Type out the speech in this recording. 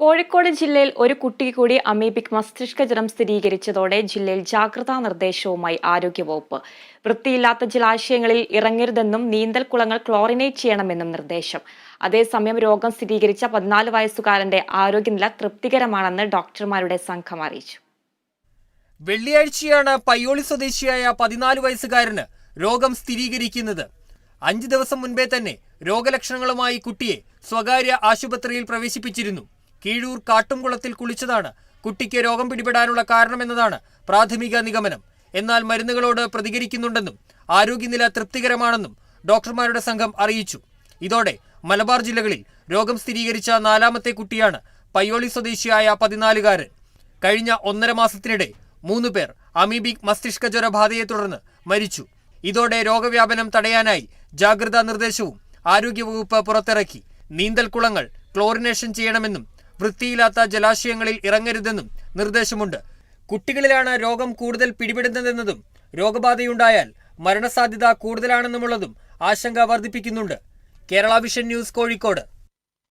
കോഴിക്കോട് ജില്ലയിൽ ഒരു കുട്ടിക്ക് കൂടി അമീബിക് മസ്തിഷ്ക ജ്വരം സ്ഥിരീകരിച്ചതോടെ ജില്ലയിൽ ജാഗ്രതാ നിർദ്ദേശവുമായി ആരോഗ്യവകുപ്പ്. വൃത്തിയില്ലാത്ത ജലാശയങ്ങളിൽ ഇറങ്ങരുതെന്നും നീന്തൽ കുളങ്ങൾ ക്ലോറിനേറ്റ് ചെയ്യണമെന്നും നിർദ്ദേശം. അതേസമയം രോഗം സ്ഥിരീകരിച്ച പതിനാല് വയസ്സുകാരന്റെ ആരോഗ്യനില തൃപ്തികരമാണെന്ന് ഡോക്ടർമാരുടെ സംഘം അറിയിച്ചു. വെള്ളിയാഴ്ചയാണ് പയ്യോളി സ്വദേശിയായ പതിനാല് വയസ്സുകാരന് രോഗം സ്ഥിരീകരിക്കുന്നത്. അഞ്ചു ദിവസം മുൻപേ തന്നെ രോഗലക്ഷണങ്ങളുമായി കുട്ടിയെ സ്വകാര്യ ആശുപത്രിയിൽ പ്രവേശിപ്പിച്ചിരുന്നു. കീഴൂർ കാട്ടുംകുളത്തിൽ കുളിച്ചതാണ്. കുട്ടിക്ക് രോഗം പിടിപെടാനുള്ള കാരണമെന്നതാണ് പ്രാഥമിക നിഗമനം. എന്നാൽ മരുന്നുകളോട് പ്രതികരിക്കുന്നുണ്ടെന്നും ആരോഗ്യനില തൃപ്തികരമാണെന്നും ഡോക്ടർമാരുടെ സംഘം അറിയിച്ചു. ഇതോടെ മലബാർ ജില്ലകളിൽ രോഗം സ്ഥിരീകരിച്ച നാലാമത്തെ കുട്ടിയാണ് പയ്യോളി സ്വദേശിയായ പതിനാലുകാരൻ. കഴിഞ്ഞ ഒന്നര മാസത്തിനിടെ മൂന്ന് പേർ അമീബിക് മസ്തിഷ്ക ജ്വരബാധയെ തുടർന്ന് മരിച്ചു. ഇതോടെ രോഗവ്യാപനം തടയാനായി ജാഗ്രതാ നിർദ്ദേശവും ആരോഗ്യവകുപ്പ് പുറത്തിറക്കി. നീന്തൽ കുളങ്ങൾ ക്ലോറിനേഷൻ ചെയ്യണമെന്നും വൃത്തിയില്ലാത്ത ജലാശയങ്ങളിൽ ഇറങ്ങരുതെന്നും നിർദ്ദേശമുണ്ട്. കുട്ടികളിലാണ് രോഗം കൂടുതൽ പിടിപെടുന്നതെന്നതും രോഗബാധയുണ്ടായാൽ മരണസാധ്യത കൂടുതലാണെന്നുമുള്ളതും ആശങ്ക വർദ്ധിപ്പിക്കുന്നുണ്ട്. Kerala vision news Kozhikode.